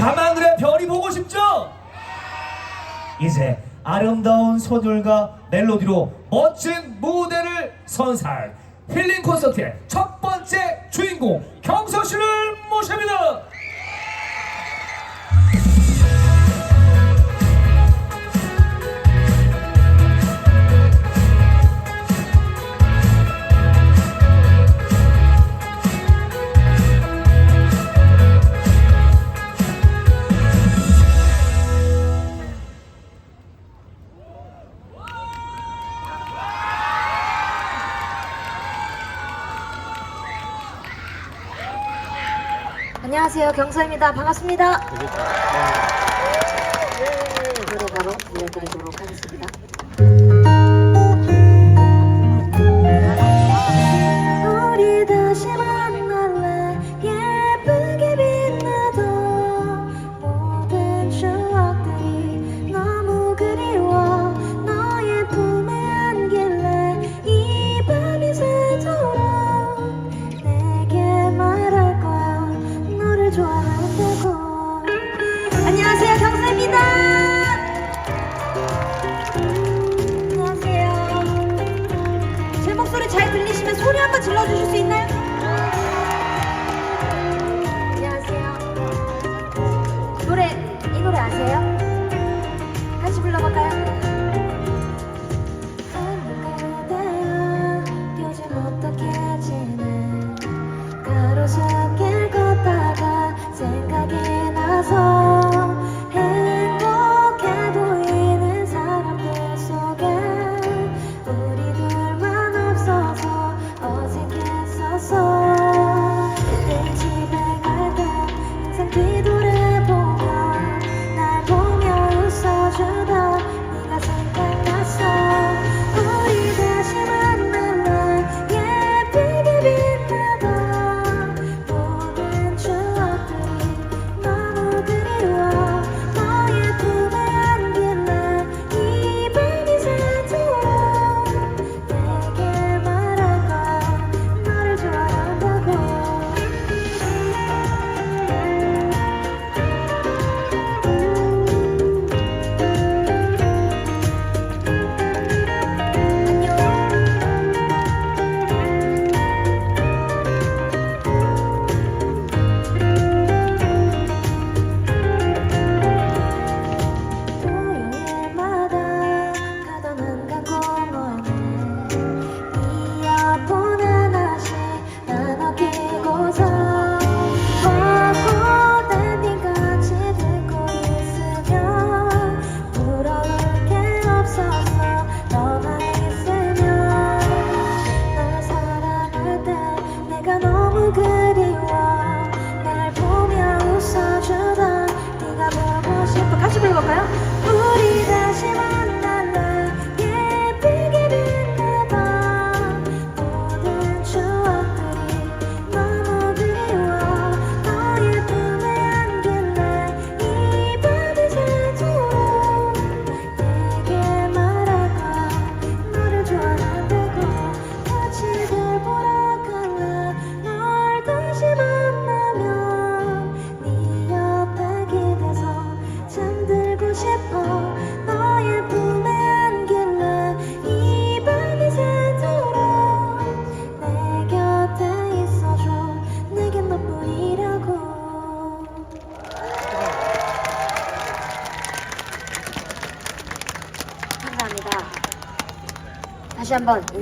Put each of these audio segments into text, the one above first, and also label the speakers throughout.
Speaker 1: 밤하늘의 별이 보고 싶죠? 이제 아름다운 소녀가 멜로디로 멋진 무대를 선사할 힐링 콘서트의 첫 번째 주인공 경서 씨를 모십니다.
Speaker 2: 안녕하세요. 경서입니다. 반갑습니다. 노래 바로 들려드리도록 하겠습니다.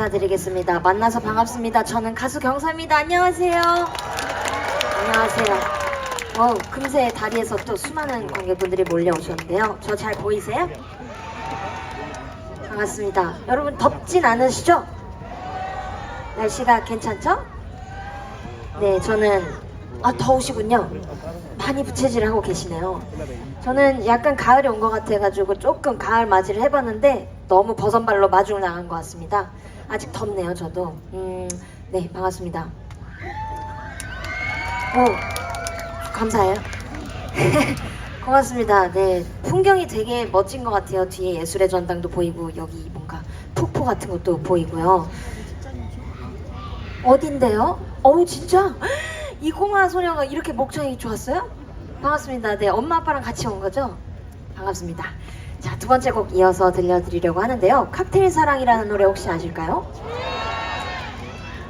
Speaker 2: 인사드리겠습니다. 만나서 반갑습니다. 저는 가수 경서입니다. 안녕하세요. 안녕하세요. 어, 금세 다리에서 또 수많은 관객분들이 몰려오셨는데요. 저 잘 보이세요? 반갑습니다. 여러분 덥진 않으시죠? 날씨가 괜찮죠? 네, 저는 아 더우시군요. 많이 부채질하고 계시네요. 저는 약간 가을이 온 것 같아가지고 조금 가을 맞이를 해봤는데 너무 버선발로 마중을 나간 것 같습니다. 아직 덥네요, 저도. 음, 네, 반갑습니다. 오, 감사해요. 고맙습니다. 네, 풍경이 되게 멋진 것 같아요. 뒤에 예술의 전당도 보이고 여기 뭔가 폭포 같은 것도 보이고요. 어딘데요? 어우 진짜 이공아 소녀가 이렇게 목청이 좋았어요? 반갑습니다. 네, 엄마 아빠랑 같이 온 거죠? 반갑습니다. 자, 두 번째 곡 이어서 들려드리려고 하는데요. 칵테일 사랑이라는 노래 혹시 아실까요?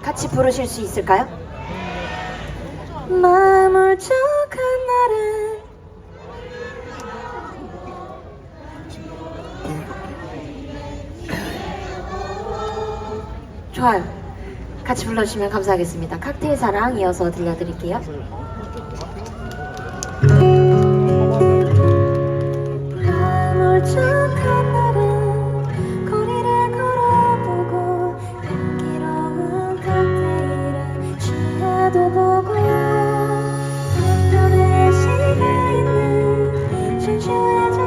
Speaker 2: 같이 부르실 수 있을까요? 마음을 적한 날은 좋아요. 같이 불러주시면 감사하겠습니다. 칵테일 사랑 이어서 들려드릴게요. Thank you.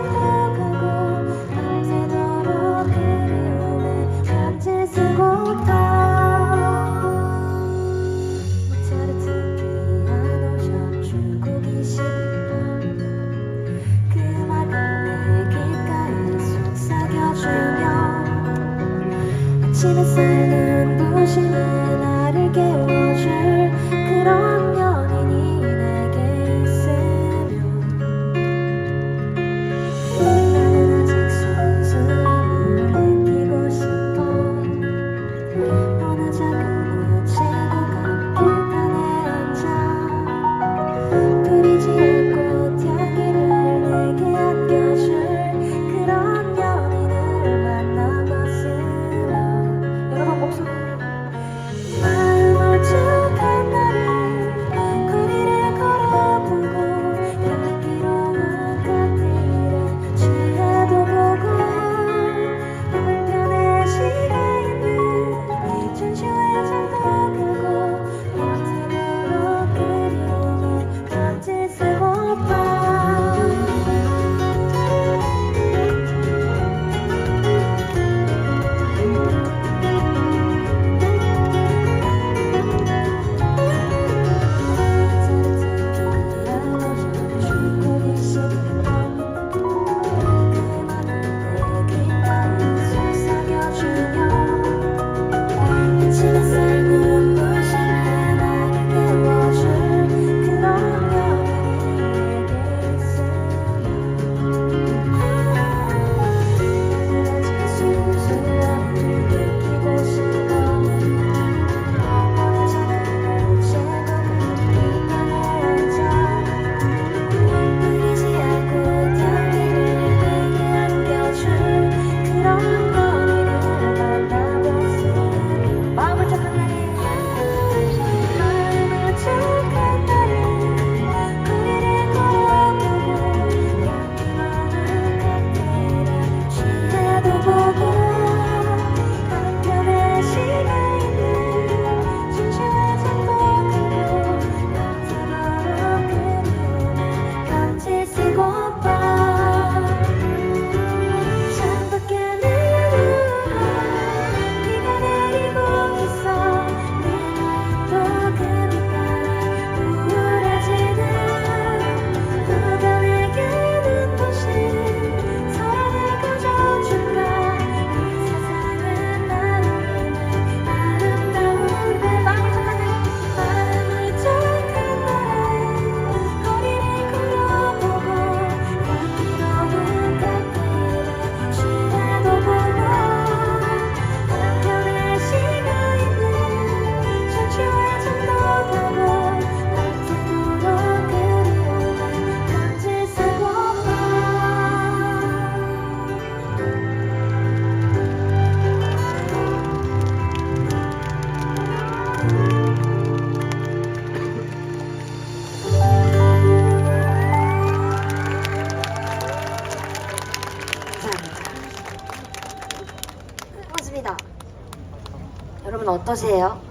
Speaker 2: 어떠세요?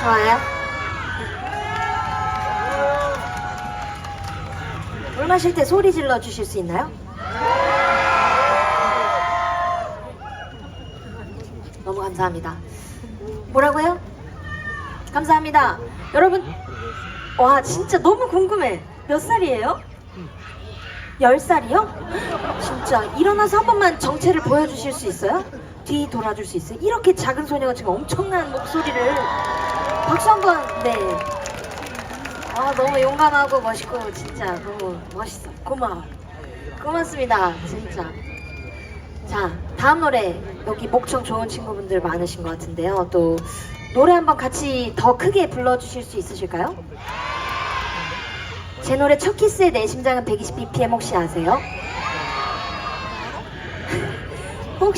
Speaker 2: 좋아요? 물 마실 때 소리 질러 주실 수 있나요? 너무 감사합니다. 뭐라고요? 감사합니다. 여러분, 와, 진짜 너무 궁금해. 몇 살이에요? 10살이요? 진짜 일어나서 한 번만 정체를 보여주실 수 있어요? 뒤돌아줄 수 있어요? 이렇게 작은 소녀가 지금 엄청난 목소리를 박수 한 번, 네. 아, 너무 용감하고 멋있고, 진짜 너무 멋있어. 고마워. 고맙습니다. 진짜. 자, 다음 노래. 여기 목청 좋은 친구분들 많으신 것 같은데요. 또, 노래 한번 같이 더 크게 불러주실 수 있으실까요? 제 노래 첫 키스의 내 심장은 120bpm 혹시 아세요?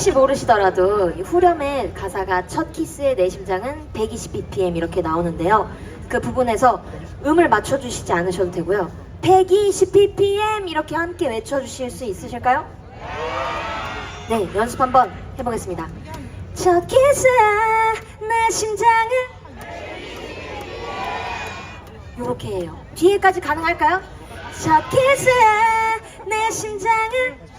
Speaker 2: 혹시 모르시더라도 이 후렴의 가사가 첫 키스의 내 심장은 120bpm 이렇게 나오는데요. 그 부분에서 음을 맞춰주시지 않으셔도 되고요. 120bpm 이렇게 함께 외쳐주실 수 있으실까요? 네, 연습 한번 해보겠습니다. 첫 키스의 내 심장은 요렇게 해요. 뒤에까지 가능할까요? 첫 키스의 내 심장은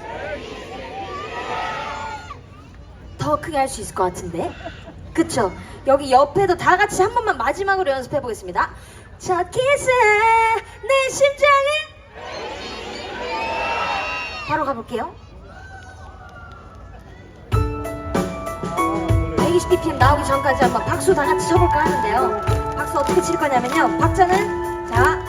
Speaker 2: 더 크게 할 수 있을 것 같은데? 그쵸? 여기 옆에도 다 같이 한 번만 마지막으로 연습해 보겠습니다. 첫 키스 내 심장에! 바로 가볼게요. 120bpm 나오기 전까지 한번 박수 다 같이 쳐볼까 하는데요. 박수 어떻게 칠 거냐면요. 박자는 자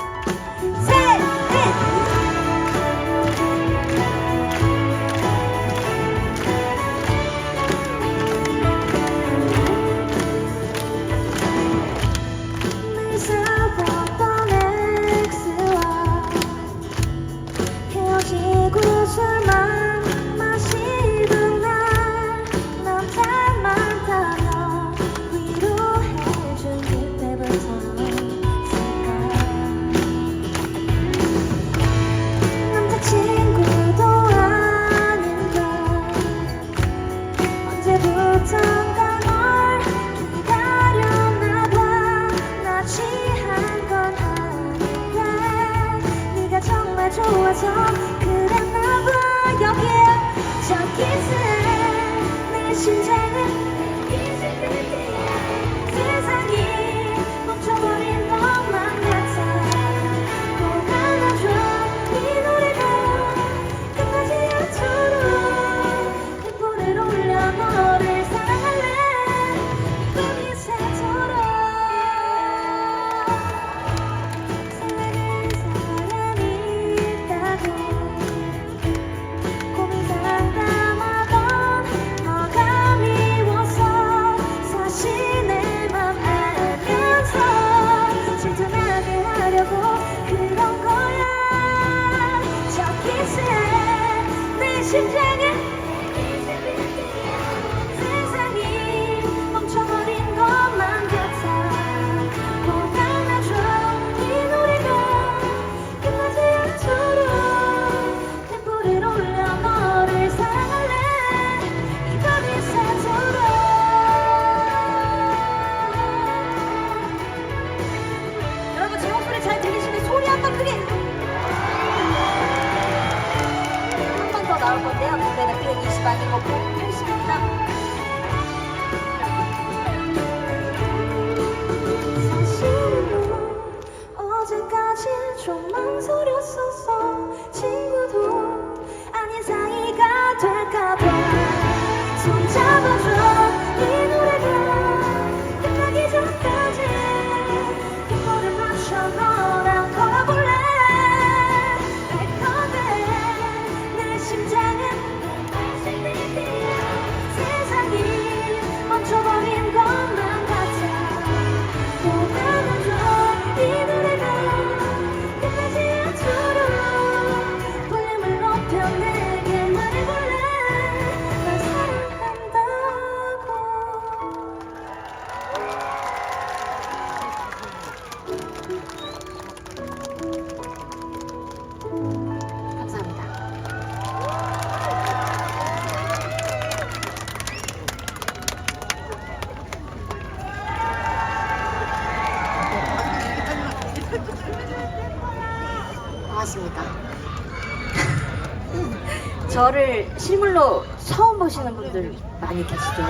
Speaker 2: 저를 실물로 처음 보시는 분들 많이 계시죠?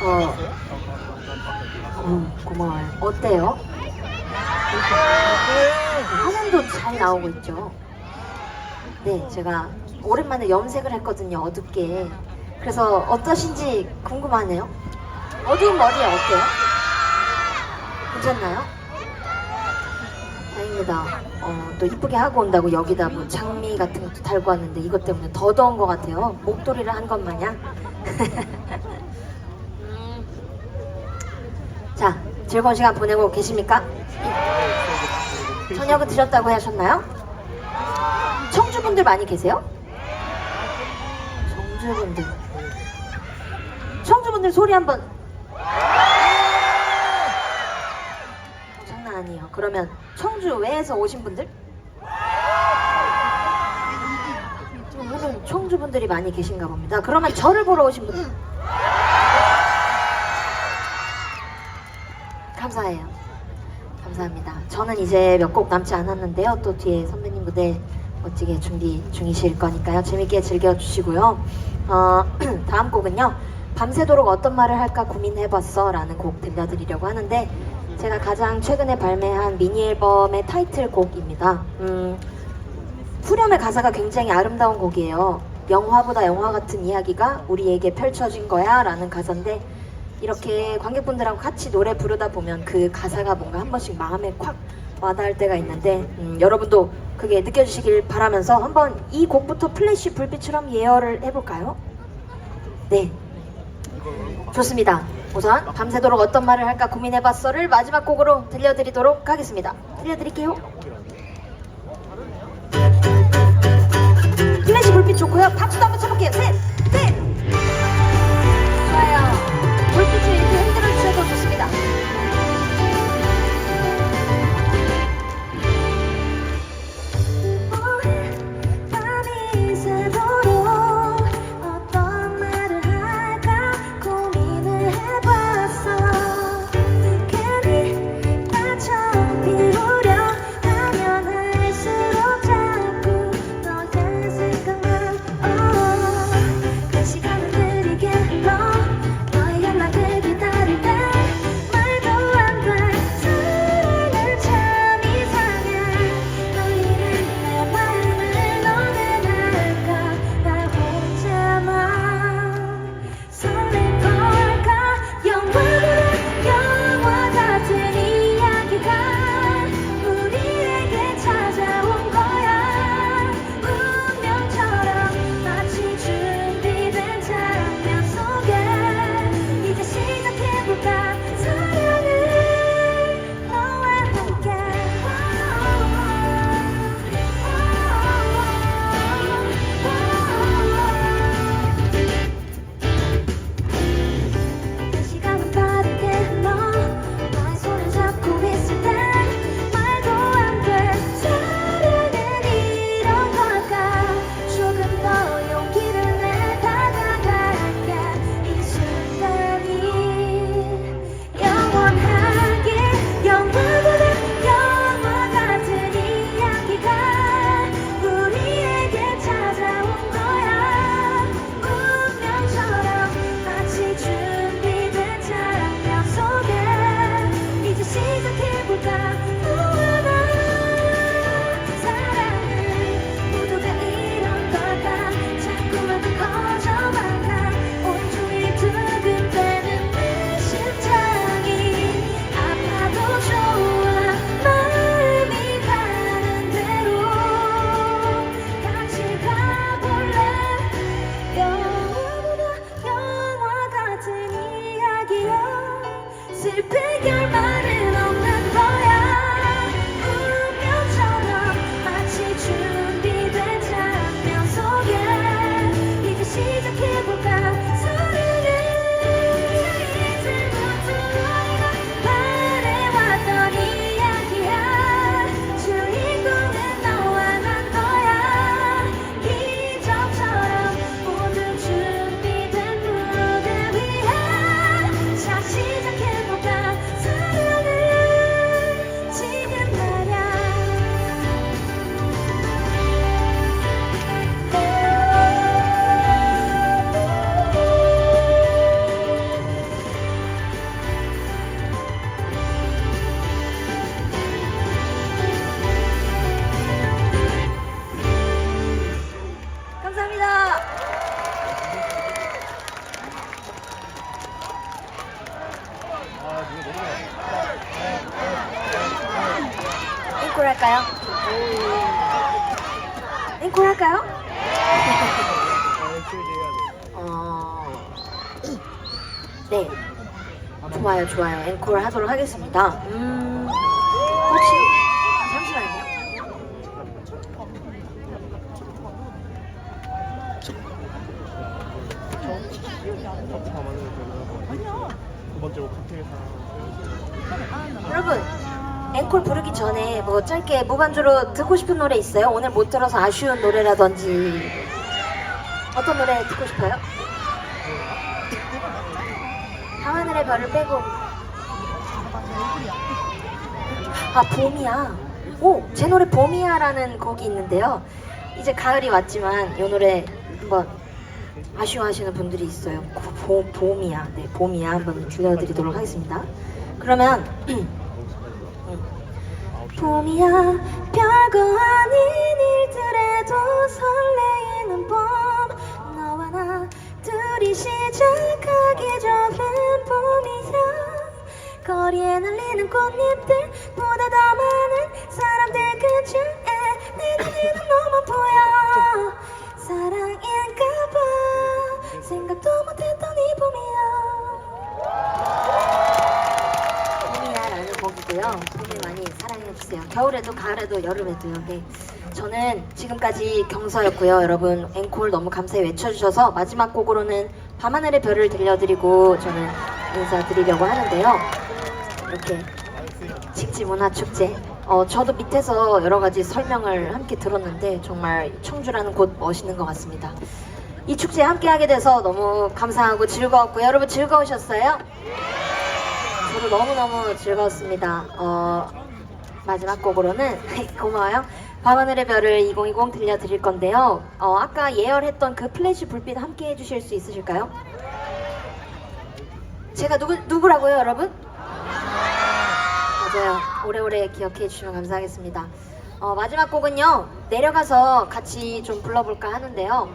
Speaker 2: 어, 음, 고마워요. 어때요? 화면도 잘 나오고 있죠? 네, 제가 오랜만에 염색을 했거든요, 어둡게. 그래서 어떠신지 궁금하네요. 어두운 머리에 어때요? 괜찮나요? 맞습니다. 어, 또 이쁘게 하고 온다고 여기다 뭐 장미 같은 것도 달고 왔는데 이것 때문에 더 더운 것 같아요. 목도리를 한 것 마냥. 음. 자, 즐거운 시간 보내고 계십니까? 저녁은 드셨다고 하셨나요? 청주분들 많이 계세요? 청주분들. 청주분들 소리 한번. 아니에요. 그러면 청주 외에서 오신 분들? 오늘은 청주 분들이 많이 계신가 봅니다. 그러면 저를 보러 오신 분들? 감사해요. 감사합니다. 저는 이제 몇 곡 남지 않았는데요. 또 뒤에 선배님 무대 멋지게 준비 중이실 거니까요. 재밌게 즐겨주시고요. 어, 다음 곡은요. 밤새도록 어떤 말을 할까 고민해봤어 라는 곡 들려드리려고 하는데 제가 가장 최근에 발매한 미니 앨범의 타이틀곡입니다. 음, 후렴의 가사가 굉장히 아름다운 곡이에요. 영화보다 영화 같은 이야기가 우리에게 펼쳐진 거야 라는 가사인데 이렇게 관객분들하고 같이 노래 부르다 보면 그 가사가 뭔가 한 번씩 마음에 콱 와닿을 때가 있는데 음, 여러분도 그게 느껴지시길 바라면서 한번 이 곡부터 플래시 불빛처럼 예열을 해볼까요? 네. 좋습니다. 우선 밤새도록 어떤 말을 할까 고민해봤어를 마지막 곡으로 들려드리도록 하겠습니다. 들려드릴게요. 플래시 불빛 좋고요. 박수도 한번 쳐볼게요. 셋, 넷. 좋아요. 불빛을 이렇게 어... 네. 좋아요, 좋아요. 앵콜 하도록 하겠습니다. 음, 혹시, 잠시만요. 여러분, 앵콜 부르기 전에 뭐 짧게 무반주로 듣고 싶은 노래 있어요? 오늘 못 들어서 아쉬운 노래라든지. 어떤 노래 듣고 싶어요? 밤하늘의 별을 빼고. 아, 봄이야. 오, 제 노래 봄이야라는 곡이 있는데요. 이제 가을이 왔지만 이 노래 한번 아쉬워하시는 분들이 있어요. 봄, 봄이야. 네, 봄이야. 한번 들려드리도록 하겠습니다. 그러면
Speaker 3: 봄이야 별거 아닌 일들에도 설레이는 봄 둘이 시작하기 전엔 봄이야 거리에 날리는 꽃잎들 보다 더 많은 사람들 그 중에 내 눈에는 너만 보여 사랑인가봐 생각도 못했던 이 봄이야
Speaker 2: 봄이야 라는 곡이고요. 봄을 많이 사랑해주세요. 겨울에도 가을에도 여름에도요. 네. 저는 지금까지 경서였고요. 여러분 앵콜 너무 감사히 외쳐주셔서 마지막 곡으로는 밤하늘의 별을 들려드리고 저는 인사드리려고 하는데요. 이렇게 직지 문화 축제. 어, 저도 밑에서 여러 가지 설명을 함께 들었는데 정말 청주라는 곳 멋있는 것 같습니다. 이 축제에 함께 하게 돼서 너무 감사하고 즐거웠고요. 여러분 즐거우셨어요? 저도 너무너무 즐거웠습니다. 어, 마지막 곡으로는 고마워요. 밤하늘의 별을 2020 들려드릴 건데요. 어, 아까 예열했던 그 플래시 불빛 함께 해주실 수 있으실까요? 제가 누구, 누구라고요, 여러분? 맞아요. 오래오래 기억해 주시면 감사하겠습니다. 어, 마지막 곡은요, 내려가서 같이 좀 불러볼까 하는데요.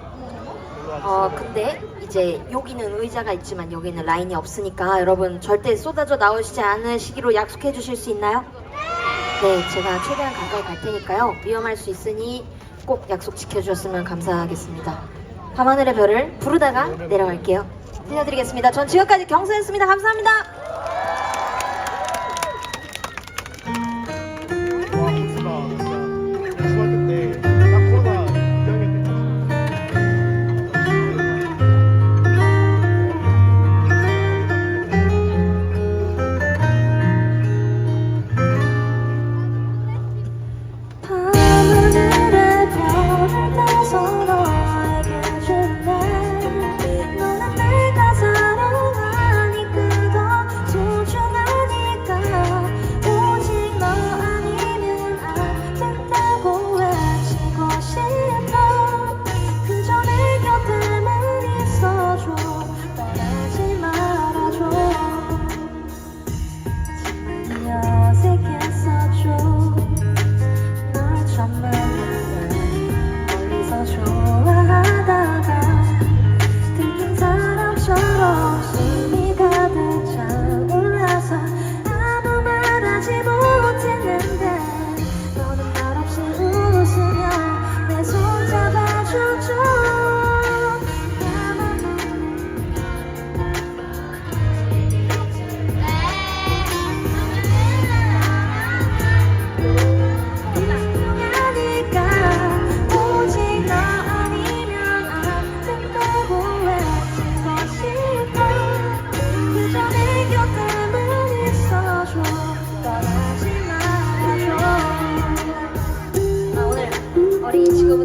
Speaker 2: 어, 근데 이제 여기는 의자가 있지만 여기는 라인이 없으니까 여러분 절대 쏟아져 나오시지 않으시기로 약속해 주실 수 있나요? 네, 제가 최대한 가까이 갈 테니까요. 위험할 수 있으니 꼭 약속 지켜주셨으면 감사하겠습니다. 밤하늘의 별을 부르다가 내려갈게요. 들려드리겠습니다. 전 지금까지 경서였습니다. 감사합니다.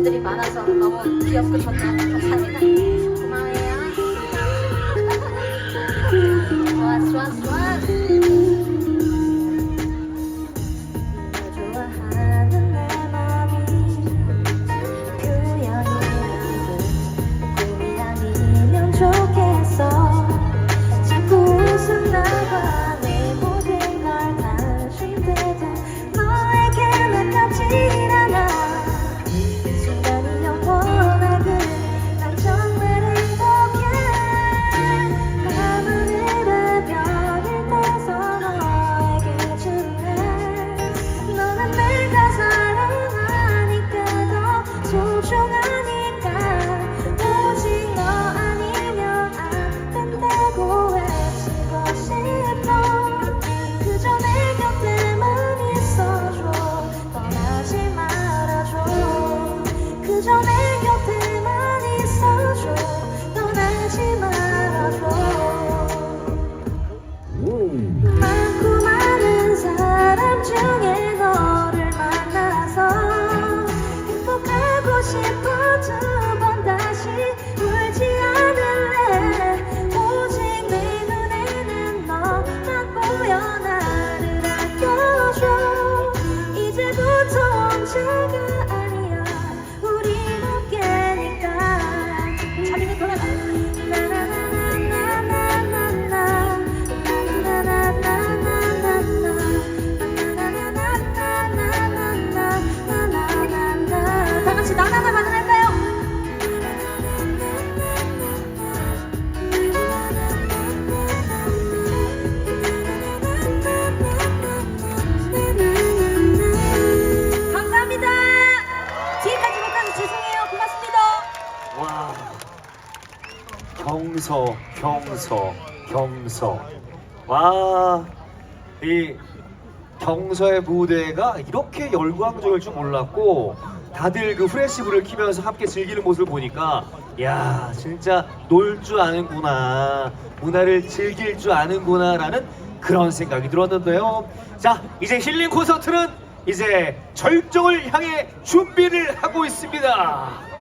Speaker 2: 친구분들이 많아서 너무 귀엽고 좋네요. 감사합니다. 고마워요. 좋았어, 좋았어, 좋았
Speaker 1: 경서, 경서. 와, 이 경서의 무대가 이렇게 열광적일 줄 몰랐고 다들 그 프레시불을 키면서 함께 즐기는 모습을 보니까 야 진짜 놀 줄 아는구나 문화를 즐길 줄 아는구나 라는 그런 생각이 들었는데요. 자 이제 힐링 콘서트는 이제 절정을 향해 준비를 하고 있습니다.